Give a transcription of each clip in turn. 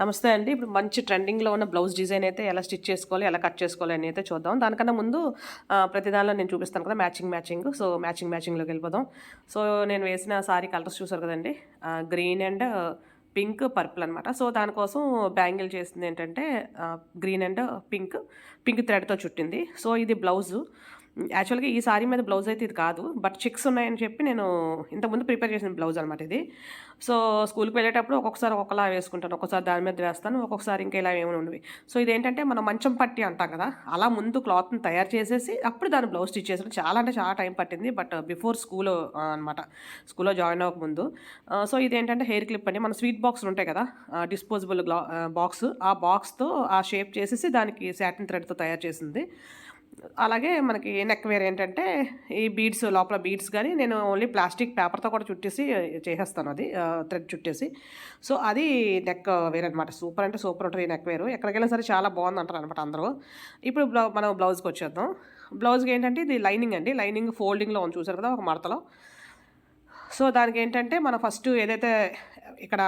నమస్తే అండి. ఇప్పుడు మంచి ట్రెండింగ్లో ఉన్న బ్లౌజ్ డిజైన్ అయితే ఎలా స్టిచ్ చేసుకోవాలి ఎలా కట్ చేసుకోవాలి అని అయితే చూద్దాం. దానికన్నా ముందు ప్రతి దానిలో నేను చూపిస్తాను కదా మ్యాచింగ్ మ్యాచింగ్. సో మ్యాచింగ్ మ్యాచింగ్లోకి వెళ్ళిపోదాం. సో నేను వేసిన సారీ కలర్స్ చూసారు కదండి. గ్రీన్ అండ్ పింక్ పర్పుల్ అనమాట సో దానికోసం బ్యాంగిల్ చేసింది ఏంటంటే గ్రీన్ అండ్ పింక్. పింక్ థ్రెడ్తో చుట్టింది. సో ఇది బ్లౌజు. యాక్చువల్గా ఈ సారీ మీద బ్లౌజ్ అయితే ఇది కాదు. బట్ చిక్స్ ఉన్నాయని చెప్పి నేను ఇంతకుముందు ప్రిపేర్ చేసిన బ్లౌజ్ అనమాట ఇది. సో స్కూల్కి వెళ్ళేటప్పుడు ఒక్కొక్కసారి ఒకలా వేసుకుంటాను. ఒక్కొక్కసారి దాని మీద వేస్తాను ఒక్కొక్కసారి ఇంకా ఇలా ఏమైనా ఉండవి. సో ఇదేంటంటే మనం మంచం పట్టి అంటాం కదా అలా ముందు క్లాత్ని తయారు చేసేసి అప్పుడు దాని బ్లౌజ్ స్టిచ్ చేసాను చాలా అంటే చాలా టైం పట్టింది బట్ బిఫోర్ స్కూల్ అనమాట స్కూల్లో జాయిన్ అవ్వకముందు ముందు. సో ఇదేంటంటే హెయిర్ క్లిప్ అండి. మన స్వీట్ బాక్స్ ఉంటాయి కదా డిస్పోజబుల్ గ్లా బాక్స్ ఆ బాక్స్తో ఆ షేప్ చేసేసి దానికి శాటిన్ థ్రెడ్తో తయారు చేసింది. అలాగే మనకి నెక్ వేర్ ఏంటంటే ఈ బీడ్స్ లోపల బీడ్స్ కానీ నేను ఓన్లీ ప్లాస్టిక్ పేపర్తో కూడా చుట్టేసి చేసేస్తాను అది థ్రెడ్ చుట్టేసి. సో అది నెక్ వేర్ అనమాట సూపర్ అంటే సూపర్ ఉంటుంది ఈ నెక్ వేరు ఎక్కడికైనా సరే చాలా బాగుంది అంటారు అనమాట అందరూ. ఇప్పుడు బ్లౌ మనం బ్లౌజ్కి వచ్చేద్దాం. బ్లౌజ్కి ఏంటంటే ఇది లైనింగ్ అండి. లైనింగ్ ఫోల్డింగ్లో ఉంది. చూసారు కదా ఒక మడతలో. సో దానికి ఏంటంటే మనం ఫస్ట్ ఏదైతే ఇక్కడ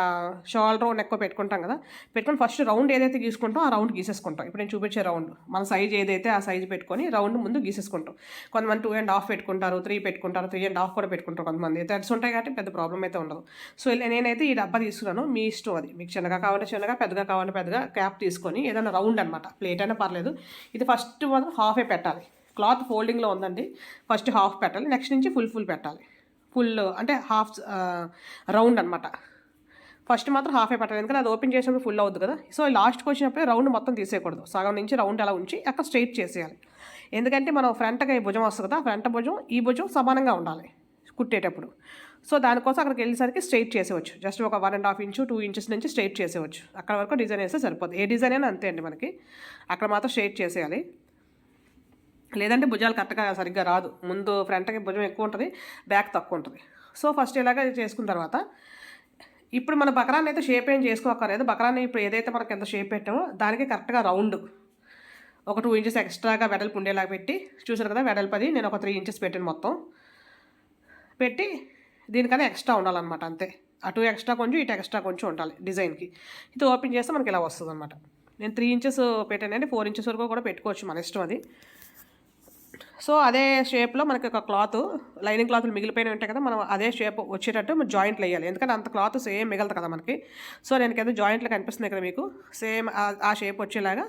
షాల్ రౌండ్ ఎక్కువ పెట్టుకుంటాం కదా పెట్టుకొని ఫస్ట్ రౌండ్ ఏదైతే గీసుకుంటాం ఆ రౌండ్ గీసేసుకుంటాం. ఇప్పుడు నేను చూపించే రౌండ్ మన సైజ్ ఏదైతే ఆ సైజ్ పెట్టుకొని రౌండ్ ముందు గీసేసుకుంటాం. కొంతమంది టూ అండ్ హాఫ్ పెట్టుకుంటారు త్రీ పెట్టుకుంటారు త్రీ అండ్ హాఫ్ కూడా పెట్టుకుంటారు కొంతమంది. థ్రెడ్స్ ఉంటాయి కాబట్టి పెద్ద ప్రాబ్లం అయితే ఉండదు. సో ఇలా నేనైతే ఈ డబ్బా తీసుకున్నాను మీ ఇష్టం అది. మీకు చిన్నగా కావాలంటే చిన్నగా పెద్దగా కావాలంటే పెద్దగా క్యాప్ తీసుకొని ఏదైనా రౌండ్ అనమాట ప్లేట్ అయినా పర్లేదు. ఇది ఫస్ట్ మాత్రం హాఫే పెట్టాలి. క్లాత్ ఫోల్డింగ్లో ఉందండి. ఫస్ట్ హాఫ్ పెట్టాలి. నెక్స్ట్ నుంచి ఫుల్ ఫుల్ పెట్టాలి. ఫుల్ అంటే హాఫ్ రౌండ్ అనమాట ఫస్ట్ మాత్రం హాఫే పెట్టాలి ఎందుకంటే అది ఓపెన్ చేసినప్పుడు ఫుల్ అవుతుంది కదా. సో లాస్ట్కి వచ్చినప్పుడు రౌండ్ మొత్తం తీసేయకూడదు. సగం నుంచి రౌండ్ అలా ఉంచి అక్కడ స్ట్రైట్ చేసేయాలి. ఎందుకంటే మనం ఫ్రంట్గా ఈ భుజం వస్తుంది కదా ఫ్రంట్ భుజం ఈ భుజం సమానంగా ఉండాలి కుట్టేటప్పుడు. సో దానికోసం అక్కడికి వెళ్ళేసరికి స్ట్రైట్ చేసేవచ్చు. జస్ట్ ఒక one and half inch two inches నుంచి స్ట్రైట్ చేసేవచ్చు. అక్కడ వరకు డిజైన్ వేస్తే సరిపోతుంది ఏ డిజైన్ అయినా అంతే అండి మనకి. అక్కడ మాత్రం స్ట్రైట్ చేసేయాలి. లేదంటే భుజాలు కరెక్ట్గా సరిగ్గా రాదు. ముందు ఫ్రంట్కి భుజం ఎక్కువ ఉంటుంది బ్యాక్ తక్కువ ఉంటుంది. సో ఫస్ట్ ఇలాగ చేసుకున్న తర్వాత ఇప్పుడు మన బకరాన్ని అయితే షేప్ ఏం చేసుకోకర్లేదు బకరాన్ని ఇప్పుడు ఏదైతే మనకి ఎంత షేప్ పెట్టామో దానికి కరెక్ట్గా రౌండ్ ఒక టూ ఇంచెస్ ఎక్స్ట్రాగా వెడల్పు ఉండేలాగా పెట్టి చూసారు కదా వెడల్పు అది నేను ఒక త్రీ ఇంచెస్ పెట్టాను మొత్తం. పెట్టి దీనికన్నా ఎక్స్ట్రా ఉండాలన్నమాట అంతే. అటు ఎక్స్ట్రా కొంచెం ఇటు ఎక్స్ట్రా కొంచెం ఉండాలి డిజైన్కి. ఇది ఓపెన్ చేస్తే మనకి ఇలా వస్తుంది అనమాట నేను త్రీ ఇంచెస్ పెట్టానండి ఫోర్ ఇంచెస్ వరకు కూడా పెట్టుకోవచ్చు మన ఇష్టం అది. సో అదే షేప్లో మనకి ఒక క్లాత్ లైనింగ్ క్లాత్లు మిగిలిపోయిన ఉంటాయి కదా మనం అదే షేప్ వచ్చేటట్టు మనం జాయింట్లు వేయాలి ఎందుకంటే అంత క్లాత్ సేమ్ మిగలదు కదా మనకి. సో నేను కింద జాయింట్లు కనిపిస్తుంది కదా మీకు. సేమ్ ఆ షేప్ వచ్చేలాగా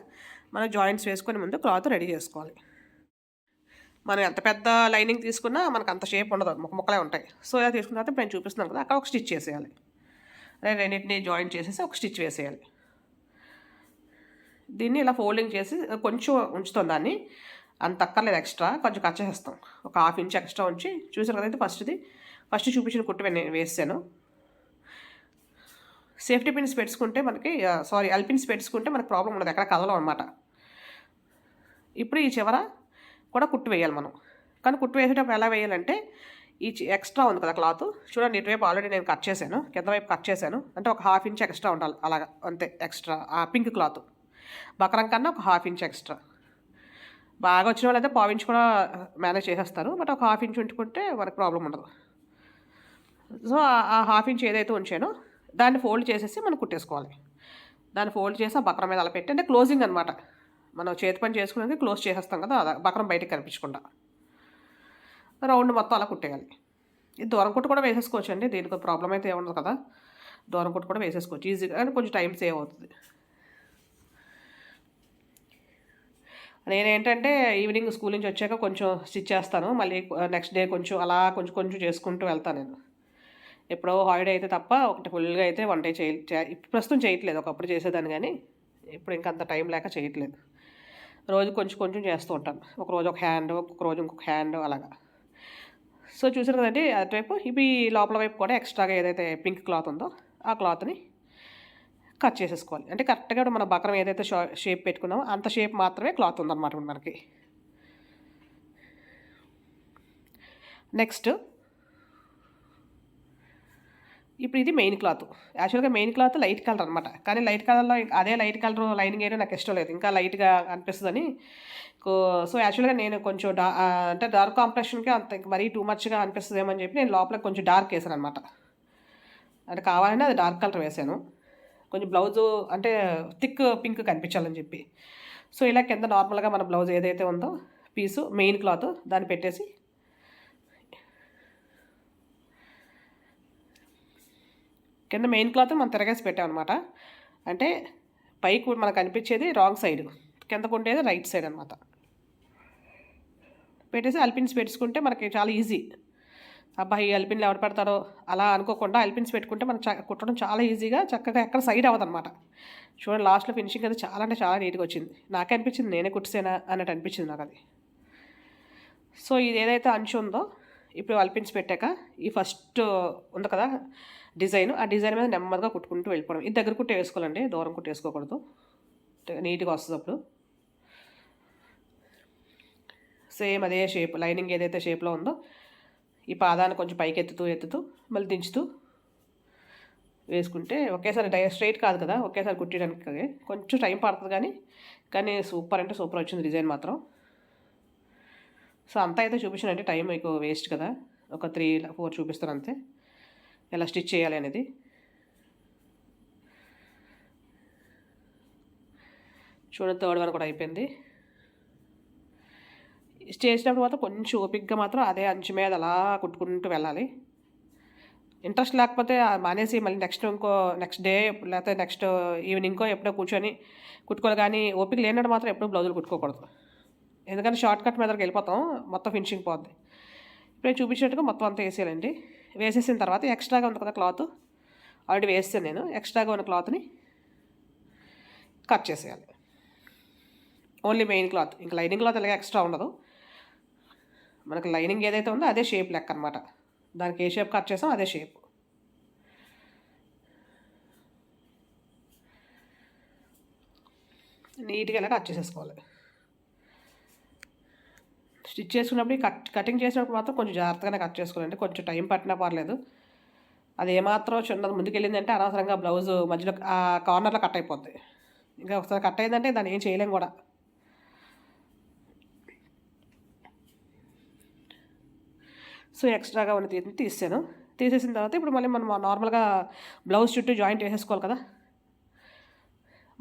మనం జాయింట్స్ వేసుకొని ముందు క్లాత్ రెడీ చేసుకోవాలి. మనం ఎంత పెద్ద లైనింగ్ తీసుకున్నా మనకు అంత షేప్ ఉండదు. ముక్క ముక్కలే ఉంటాయి. సో ఇలా తీసుకున్న తర్వాత నేను చూపిస్తున్నాను కదా అక్కడ ఒక స్టిచ్ చేసేయాలి. రెండింటిని జాయింట్ చేసేసి ఒక స్టిచ్ వేసేయాలి. దీన్ని ఇలా ఫోల్డింగ్ చేసి కొంచెం ఉంచుతాం దాన్ని. అంత అక్కర్లేదు ఎక్స్ట్రా కొంచెం కట్ చేసేస్తాం. ఒక హాఫ్ ఇంచ్ ఎక్స్ట్రా ఉంచి చూసారు కదైతే ఫస్ట్ది ఫస్ట్ చూపించిన కుట్టు నేను వేసాను. సేఫ్టీ పిన్స్ పెట్టుకుంటే మనకి సారీ ఎల్పిన్స్ పెట్టుకుంటే మనకి ప్రాబ్లం ఉండదు ఎక్కడ కదలం అనమాట ఇప్పుడు ఈ చివర కూడా కుట్టు వేయాలి మనం. కానీ కుట్టు వేసేటప్పుడు ఎలా వేయాలంటే ఈ చి- ఎక్స్ట్రా ఉంది కదా క్లాత్ చూడండి ఇటువైపు ఆల్రెడీ నేను కట్ చేశాను కింద వైపు కట్ చేశాను. అంటే ఒక హాఫ్ ఇంచ్ ఎక్స్ట్రా ఉండాలి అలాగా అంతే ఎక్స్ట్రా ఆ పింక్ క్లాత్ బకరం కన్నా ఒక హాఫ్ ఇంచ్ ఎక్స్ట్రా. బాగా వచ్చిన వాళ్ళైతే పావు ఇంచ్ కూడా మేనేజ్ చేసేస్తారు. బట్ ఒక హాఫ్ ఇంచ్ ఉంచుకుంటే మనకు ప్రాబ్లం ఉండదు. సో ఆ- హాఫ్ ఇంచ్ ఏదైతే ఉంచానో దాన్ని ఫోల్డ్ చేసేసి మనం కుట్టేసుకోవాలి. దాన్ని ఫోల్డ్ చేసి ఆ బక్రం మీద అలా పెట్టి అంటే క్లోజింగ్ అనమాట మనం చేతి పని చేసుకునేది క్లోజ్ చేసేస్తాం కదా అలా బయటకు కనిపించకుండా. రౌండ్ మొత్తం అలా కుట్టేయాలి. ఇది దూరం కుట్టు కూడా వేసేసుకోవచ్చు అండి దీనికి ప్రాబ్లం అయితే ఏముండదు కదా. దూరం కుట్టు కూడా వేసేసుకోవచ్చు. ఈజీగా కానీ కొంచెం టైం సేవ్ అవుతుంది. నేనేంటంటే ఈవినింగ్ స్కూల్ నుంచి వచ్చాక కొంచెం స్టిచ్ చేస్తాను. మళ్ళీ నెక్స్ట్ డే కొంచెం అలా కొంచెం కొంచెం చేసుకుంటూ వెళ్తాను నేను. ఎప్పుడో హాలిడే అయితే తప్ప ఒకటి ఫుల్గా అయితే వంట చేయ చే- ఇప్పుడు ప్రస్తుతం చేయట్లేదు. ఒకప్పుడు చేసేదాన్ని కానీ ఇప్పుడు ఇంకా అంత టైం లేక చేయట్లేదు. రోజు కొంచెం కొంచెం చేస్తూ ఉంటాను. ఒక రోజు ఒక హ్యాండ్ ఒక రోజు ఇంకొక హ్యాండ్ అలాగా. సో చూసారు కదండి అటువైపు ఇవి లోపల వైపు కూడా ఎక్స్ట్రాగా ఏదైతే పింక్ క్లాత్ ఉందో ఆ క్లాత్ని కట్ చేసేసుకోవాలి. అంటే కరెక్ట్గా మన బకరం ఏదైతే షేప్ పెట్టుకున్నామో అంత షేప్ మాత్రమే క్లాత్ ఉందన్నమాట మనకి. నెక్స్ట్ ఇప్పుడు ఇది మెయిన్ క్లాత్. యాక్చువల్గా మెయిన్ క్లాత్ లైట్ కలర్ అనమాట కానీ లైట్ కలర్లో అదే లైట్ కలర్ లైనింగ్ అయినా నాకు ఇష్టం లేదు. ఇంకా లైట్గా అనిపిస్తుందని సో యాక్చువల్గా నేను కొంచెం డా అంటే డార్క్ కాంప్లెక్షన్కి అంత మరీ టూ మచ్గా అనిపిస్తుంది అని చెప్పి నేను లోపల కొంచెం డార్క్ వేసాను అనమాట అంటే కావాలని అది డార్క్ కలర్ వేసాను. కొంచెం బ్లౌజు అంటే థిక్ పింక్ కనిపించాలని చెప్పి. సో ఇలా కింద నార్మల్గా మన బ్లౌజ్ ఏదైతే ఉందో పీసు మెయిన్ క్లాత్ దాన్ని పెట్టేసి కింద మెయిన్ క్లాత్ మనం తిరగేసి పెట్టామన్నమాట. అంటే పైకి మనకు కనిపించేది రాంగ్ సైడ్ కిందకు ఉండేది రైట్ సైడ్ అనమాట పెట్టేసి అల్పిన్స్ పెట్టుకుంటే మనకి చాలా ఈజీ. అబ్బాయి ఈ అల్పిన్లు ఎవరు పెడతారో అలా అనుకోకుండా అల్పిన్స్ పెట్టుకుంటే మనం కుట్టడం చాలా ఈజీగా చక్కగా ఎక్కడ సైడ్ అవ్వదన్నమాట. చూడండి లాస్ట్లో ఫినిషింగ్ అది చాలా అంటే చాలా నీట్గా వచ్చింది. నాకే అనిపించింది నేనే కుట్టిసేనా అన్నట్టు అనిపించింది నాకు అది. సో ఇది ఏదైతే అంచు ఉందో ఇప్పుడు అల్పిన్స్ పెట్టాక ఈ ఫస్ట్ ఉంది కదా డిజైన్. ఆ డిజైన్ మీద నెమ్మదిగా కుట్టుకుంటూ వెళ్ళిపోవడం. ఇది దగ్గర కుట్టే వేసుకోవాలండి దూరం కుట్టు వేసుకోకూడదు. నీట్గా వస్తుంది అప్పుడు. సేమ్ అదే షేప్ లైనింగ్ ఏదైతే షేప్లో ఉందో ఈ పాదాన్ని కొంచెం పైకి ఎత్తుతూ ఎత్తుతూ మళ్ళీ దించుతూ వేసుకుంటే ఒకేసారి డై స్ట్రైట్ కాదు కదా ఒకేసారి కుట్టడానికి కొంచెం టైం పడుతుంది కానీ కానీ సూపర్ అంటే సూపర్ వచ్చింది డిజైన్ మాత్రం. సో అంతా అయితే చూపించానంటే టైం మీకు వేస్ట్ కదా. ఒక త్రీ ఫోర్ చూపిస్తాను అంతే. ఎలా స్టిచ్ చేయాలి అనేది. చూడండి థర్డ్ వన్ కూడా అయిపోయింది. చేసినప్పుడు మాత్రం కొంచెం ఓపిక్గా మాత్రం అదే అంచు మీద అలా కుట్టుకుంటూ వెళ్ళాలి. ఇంట్రెస్ట్ లేకపోతే మానేసి మళ్ళీ నెక్స్ట్ ఇంకో నెక్స్ట్ డే లేకపోతే నెక్స్ట్ ఈవినింగ్కో ఎప్పుడో కూర్చొని కుట్టుకోవాలి. కానీ ఓపిక లేనట్టు మాత్రం ఎప్పుడూ బ్లౌజులు కుట్టుకోకూడదు. ఎందుకంటే షార్ట్ కట్ మీదకి వెళ్ళిపోతాం మొత్తం ఫినిషింగ్ పోద్ది. ఇప్పుడు చూపించినట్టుగా మొత్తం అంతా వేసేయాలండి. వేసేసిన తర్వాత ఎక్స్ట్రాగా ఉంది కదా క్లాత్ ఆల్రెడీ వేస్తాను నేను. ఎక్స్ట్రాగా ఉన్న క్లాత్ని కట్ చేసేయాలి. Only main cloth. ఇంకా లైనింగ్ క్లాత్ అలాగే ఎక్స్ట్రా ఉండదు. మనకి లైనింగ్ ఏదైతే ఉందో అదే షేప్ లెక్క అనమాట దానికి ఏ షేప్ కట్ చేసాం అదే షేప్. నీట్గా ఇలా కట్ చేసేసుకోవాలి. స్టిచ్ చేసుకున్నప్పుడు కట్ కటింగ్ చేసినప్పుడు మాత్రం కొంచెం జాగ్రత్తగానే కట్ చేసుకోవాలండి కొంచెం టైం పట్టినా పర్లేదు. అది ఏమాత్రం చిన్నది ముందుకెళ్ళిందంటే అనవసరంగా బ్లౌజ్ మధ్యలో ఆ కార్నర్లో కట్ అయిపోద్ది. ఇంకా ఒకసారి కట్ అయిందంటే దాన్ని ఏం చేయలేం కూడా. సో ఎక్స్ట్రాగా ఉన్న తీ తీసాను తీసేసిన తర్వాత ఇప్పుడు మళ్ళీ మనం నార్మల్గా బ్లౌజ్ చుట్టూ జాయింట్ వేసేసుకోవాలి కదా.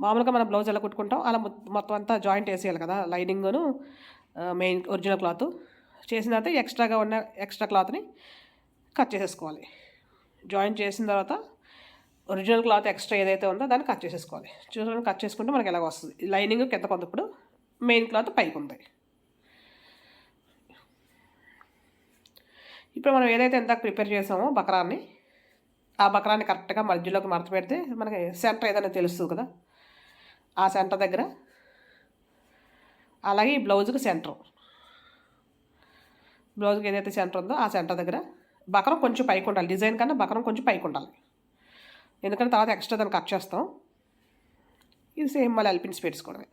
మామూలుగా మనం బ్లౌజ్ ఎలా కుట్టుకుంటాం అలా మొత్తం అంతా జాయింట్ వేసేయాలి కదా లైనింగ్ను మెయిన్ ఒరిజినల్ క్లాత్. చేసిన తర్వాత ఎక్స్ట్రాగా ఉన్న ఎక్స్ట్రా క్లాత్ని కట్ చేసేసుకోవాలి. జాయింట్ చేసిన తర్వాత ఒరిజినల్ క్లాత్ ఎక్స్ట్రా ఏదైతే ఉందో దాన్ని కట్ చేసేసుకోవాలి. చూడండి కట్ చేసుకుంటే మనకి ఎలాగ వస్తుంది. లైనింగ్ కింద కొంతప్పుడు మెయిన్ క్లాత్ పైకి ఉంది ఇప్పుడు మనం ఏదైతే ఇందాక ప్రిపేర్ చేసామో బకరాన్ని ఆ బకరాన్ని కరెక్ట్గా మధ్యలోకి మడత పెడితే మనకి సెంటర్ ఏదైనా తెలుస్తుంది కదా. ఆ సెంటర్ దగ్గర అలాగే ఈ బ్లౌజ్కి సెంటర్. బ్లౌజ్కి ఏదైతే సెంటర్ ఉందో ఆ సెంటర్ దగ్గర బకరం కొంచెం పైకి ఉండాలి. డిజైన్ కన్నా బకరం కొంచెం పైకి ఉండాలి. ఎందుకంటే తర్వాత ఎక్స్ట్రా దాన్ని కట్ చేస్తాం. ఇది సేమ్ మళ్ళీ అల్పిన్స్ పెట్టుకోవడమే.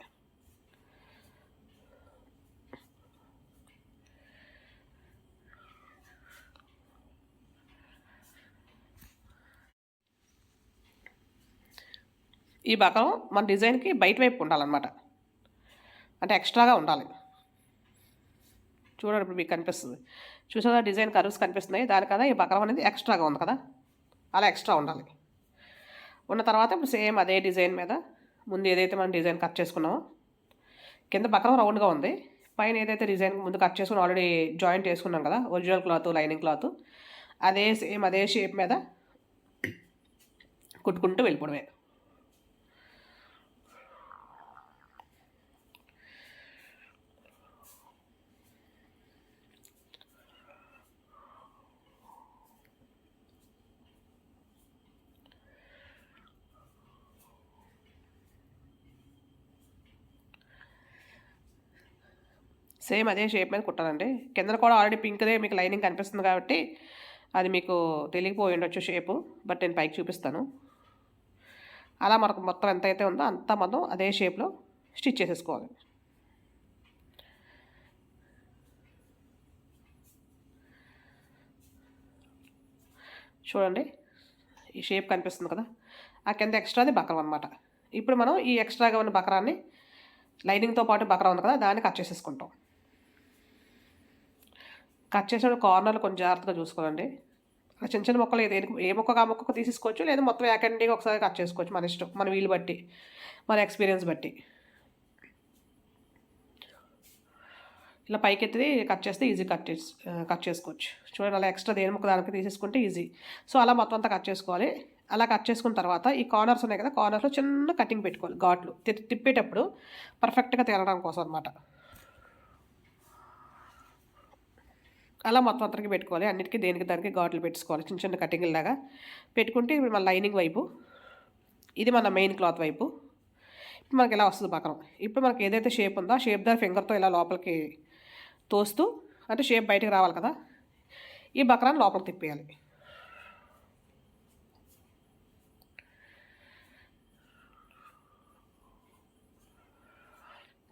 ఈ భాగం మన డిజైన్కి బయట వైపు ఉండాలన్నమాట. అంటే ఎక్స్ట్రాగా ఉండాలి. చూడండి ఇప్పుడు మీకు కనిపిస్తుంది. చూసారా డిజైన్ కర్వ్స్ కనిపిస్తున్నాయి. దాని కదా ఈ బకరం అనేది ఎక్స్ట్రాగా ఉంది కదా. అలా ఎక్స్ట్రా ఉండాలి. ఉన్న తర్వాత ఇప్పుడు సేమ్ అదే డిజైన్ మీద ముందు ఏదైతే మనం డిజైన్ కట్ చేసుకున్నామో కింద బకరం రౌండ్గా ఉంది. పైన ఏదైతే డిజైన్ ముందు కట్ చేసుకుని ఆల్రెడీ జాయింట్ చేసుకున్నాం కదా ఒరిజినల్ క్లాత్ లైనింగ్ క్లాత్ అదే సేమ్ అదే షేప్ మీద కుట్టుకుంటూ వెళ్ళిపోవడమే. సేమ్ అదే షేప్ మీద కుట్టాలండి. కింద కూడా ఆల్రెడీ పింక్దే మీకు లైనింగ్ కనిపిస్తుంది కాబట్టి అది మీకు తెలియకపోయి ఉండొచ్చు షేపు బట్ నేను పైకి చూపిస్తాను. అలా మనకు మొత్తం ఎంత అయితే ఉందో అంతా మనం అదే షేప్లో స్టిచ్ చేసేసుకోవాలి. చూడండి ఈ షేప్ కనిపిస్తుంది కదా. ఆ కింద ఎక్స్ట్రాది బకరం అనమాట ఇప్పుడు మనం ఈ ఎక్స్ట్రాగా ఉన్న బకరాన్ని లైనింగ్తో పాటు బకరా ఉంది కదా దాన్ని కట్ చేసేసుకుంటాం. కట్ చేసిన కార్నర్లు కొంచెం జాగ్రత్తగా చూసుకోవాలండి. ఆ చిన్న చిన్న మొక్కలు ఏదైనా ఏ మొక్క ఆ మొక్కకు తీసుకోవచ్చు లేదా మొత్తం ఏకండిగా ఒకసారి కట్ చేసుకోవచ్చు మన ఇష్టం మన వీలు బట్టి మన ఎక్స్పీరియన్స్ బట్టి. ఇలా పైకెత్తి కట్ చేస్తే ఈజీ కట్ చేసి కట్ చేసుకోవచ్చు. చూడండి అలా ఎక్స్ట్రా దేని ముక్క దానికి తీసేసుకుంటే ఈజీ. సో అలా మొత్తం అంతా కట్ చేసుకోవాలి. అలా కట్ చేసుకున్న తర్వాత ఈ కార్నర్స్ ఉన్నాయి కదా కార్నర్స్లో చిన్న కటింగ్ పెట్టుకోవాలి ఘాట్లు. తి- తిప్పేటప్పుడు పర్ఫెక్ట్గా తిరగడం కోసం అనమాట అలా మొత్తం అంతరికి పెట్టుకోవాలి. అన్నిటికీ దేనికి దానికి గాట్లు పెట్టుకోవాలి. చిన్న చిన్న కటింగ్ లాగా పెట్టుకుంటే మన లైనింగ్ వైపు ఇది మన మెయిన్ క్లాత్ వైపు ఇప్పుడు మనకి ఇలా వస్తుంది పక్కన? ఇప్పుడు మనకి ఏదైతే షేప్ ఉందో ఆ షేప్ దాని ఫింగర్తో ఇలా లోపలికి తోస్తూ అంటే షేప్ బయటకు రావాలి కదా ఈ బకరాన్ని లోపలికి తిప్పేయాలి.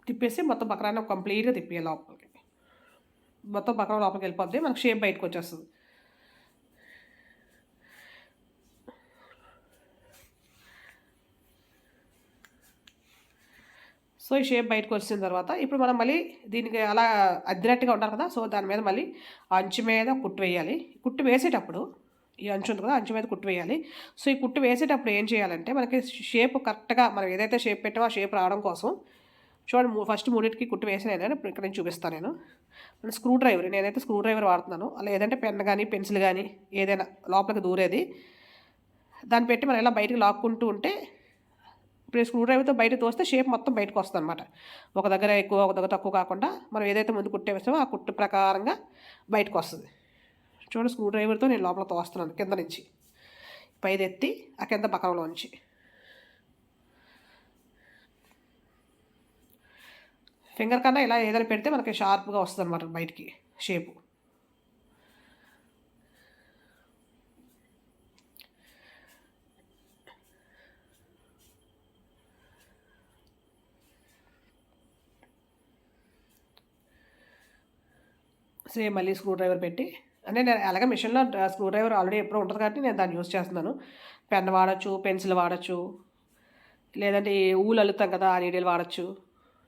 తిప్పేసి మొత్తం బకరాన్ని కంప్లీట్గా తిప్పేయాలి లోపలికి. మొత్తం బక్రా లోపలికి వెళ్ళిపోద్ది. మనకు షేప్ బయటకు వచ్చేస్తుంది. సో ఈ షేప్ బయటకు వచ్చిన తర్వాత ఇప్పుడు మనం మళ్ళీ దీనికి అలా అద్దినట్టుగా ఉంటారు కదా. సో దాని మీద మళ్ళీ అంచు మీద కుట్టు వేయాలి. కుట్టు వేసేటప్పుడు ఈ అంచు ఉంది కదా అంచు మీద కుట్టు వేయాలి. సో ఈ కుట్టు వేసేటప్పుడు ఏం చేయాలంటే మనకి షేప్ కరెక్ట్గా మనం ఏదైతే షేప్ పెట్టామో ఆ షేప్ రావడం కోసం చూడండి ఫస్ట్ మూడింటికి కుట్టు వేసిన నేను ఇప్పుడు ఇక్కడ నుంచి చూపిస్తాను నేను. నేను స్క్రూ డ్రైవర్ నేనైతే స్క్రూ డ్రైవర్ వాడుతున్నాను. లేదంటే పెన్ కానీ పెన్సిల్ కానీ ఏదైనా లోపలికి దూరేది. దాన్ని పెట్టి మనం ఇలా బయటకు లాక్కుంటూ ఉంటే ఇప్పుడు స్క్రూ డ్రైవర్తో బయట తోస్తే షేప్ మొత్తం బయటకు వస్తుంది అనమాట ఒక దగ్గర ఎక్కువ ఒక దగ్గర తక్కువ కాకుండా మనం ఏదైతే ముందు కుట్టే వేసామో ఆ కుట్టు ప్రకారంగా బయటకు వస్తుంది. చూడండి స్క్రూ డ్రైవర్తో నేను లోపల తోస్తున్నాను కింద నుంచి. పైది ఎత్తి ఆ కింద పక్కనలోంచి ఫింగర్ కన్నా ఇలా ఏదైనా పెడితే మనకి షార్ప్గా వస్తుంది అనమాట బయటికి షేపు. సేమ్ మళ్ళీ స్క్రూ డ్రైవర్ పెట్టి అంటే నేను అలాగే మిషన్లో స్క్రూ డ్రైవర్ ఆల్రెడీ ఎప్పుడో ఉంటుంది కాబట్టి నేను దాన్ని యూస్ చేస్తున్నాను. పెన్ వాడచ్చు పెన్సిల్ వాడచ్చు లేదంటే ఈ ఊలు అల్లుతాం కదా ఆ నీడిల్ వాడచ్చు.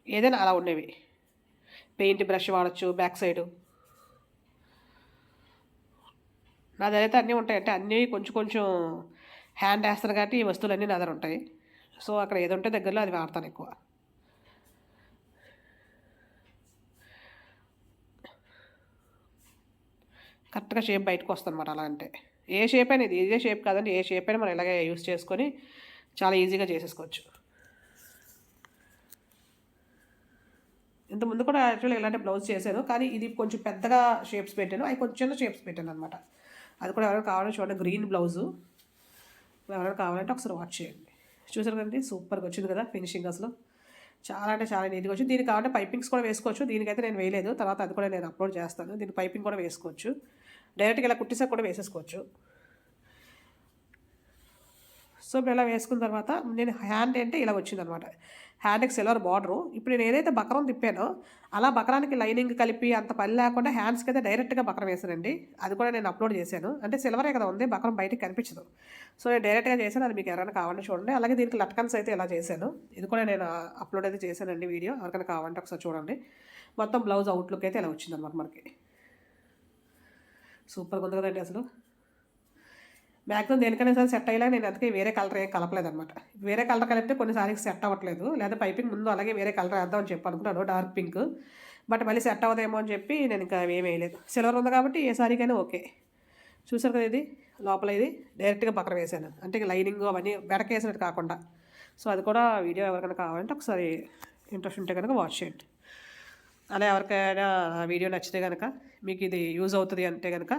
ఏదైనా అలా ఉండేవి. పెయింట్ బ్రష్ వాడచ్చు బ్యాక్ సైడు. నా దగ్గర అయితే అన్నీ ఉంటాయి. అంటే అన్నీ కొంచెం కొంచెం హ్యాండ్ వేస్తాను కాబట్టి ఈ వస్తువులన్నీ నా దగ్గర ఉంటాయి. సో అక్కడ ఏది ఉంటే దగ్గరలో అది వాడతాను ఎక్కువ. కరెక్ట్గా షేప్ బయటకు వస్తుంది అనమాట అలా అంటే. ఏ షేప్ అయినా ఇది ఇదే షేప్ కాదండి. ఏ షేప్ అయినా మనం ఇలాగే యూస్ చేసుకొని చాలా ఈజీగా చేసేసుకోవచ్చు. ఇంత ముందు కూడా యాక్చువల్లీ ఇలాంటి బ్లౌజ్ చేశాను కానీ ఇది కొంచెం పెద్దగా షేప్స్ పెట్టాను. అవి కొంచెం చిన్న షేప్స్ పెట్టాను అనమాట అది కూడా ఎవరైనా కావాలంటే చూడండి గ్రీన్ బ్లౌజు ఎవరైనా కావాలంటే ఒకసారి వాచ్ చేయండి. చూసారు కదండి? సూపర్గా వచ్చింది కదా ఫినిషింగ్ అసలు. చాలా అంటే చాలా నీట్గా వచ్చింది. దీనికి కావాలంటే పైపింగ్స్ కూడా వేసుకోవచ్చు. దీనికైతే నేను వేయలేదు. తర్వాత అది కూడా నేను అప్లోడ్ చేస్తాను. దీని పైపింగ్ కూడా వేసుకోవచ్చు. డైరెక్ట్గా ఇలా కుట్టిసా కూడా వేసేసుకోవచ్చు. సో ఇప్పుడు ఇలా వేసుకున్న తర్వాత నేను హ్యాండ్ అంటే ఇలా వచ్చిందనమాట హ్యాండ్కి సిల్వర్ బార్డరు. ఇప్పుడు నేను ఏదైతే బకరం తిప్పానో అలా బకరానికి లైనింగ్ కలిపి అంత పని లేకుండా హ్యాండ్స్కి అయితే డైరెక్ట్గా బకరం వేసానండి అది కూడా నేను అప్లోడ్ చేశాను. అంటే సిల్వరే కదా ఉంది బకరం బయటకు కనిపించదు. సో నేను డైరెక్ట్గా చేశాను. అది మీకు ఎవరైనా కావాలంటే చూడండి. అలాగే దీనికి లట్కన్స్ అయితే ఇలా చేశాను. ఇది కూడా నేను అప్లోడ్ అయితే చేశానండి వీడియో. ఎవరికైనా కావాలంటే ఒకసారి చూడండి. మొత్తం బ్లౌజ్ అవుట్లుక్ అయితే ఇలా వచ్చిందనమాట మనకి. సూపర్గా ఉంది కదండి అసలు. మ్యాక్సిమం దేనికైనా సరే సెట్ అయ్యేలా నేను అందుకే వేరే కలర్ ఏం కలపలేదు అనమాట వేరే కలర్ కలిపితే కొన్నిసార్లు సెట్ అవ్వట్లేదు. లేదా పైపింగ్ ముందు అలాగే వేరే కలర్ వేద్దామని చెప్పి అనుకున్నాను డార్క్ పింక్. బట్ మళ్ళీ సెట్ అవ్వదేమో అని చెప్పి నేను ఇంకా ఏమీ వేయలేదు. సిల్వర్ ఉంది కాబట్టి ఏ సారీకైనా ఓకే. చూసారు కదా ఇది? లోపల ఇది డైరెక్ట్గా పక్కన వేసాను. అంటే లైనింగ్ అవన్నీ బెడకేసినట్టు కాకుండా. సో అది కూడా వీడియో ఎవరికైనా కావాలంటే ఒకసారి ఇంట్రెస్ట్ ఉంటే కనుక వాచ్ చేయండి. అలా ఎవరికైనా వీడియో నచ్చితే కనుక మీకు ఇది యూజ్ అవుతుంది అంటే కనుక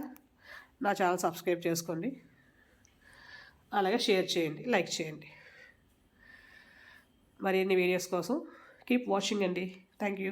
నా ఛానల్ సబ్స్క్రైబ్ చేసుకోండి. అలాగే షేర్ చేయండి లైక్ చేయండి. మరిన్ని వీడియోస్ కోసం? కీప్ వాచింగ్ అండి. Thank you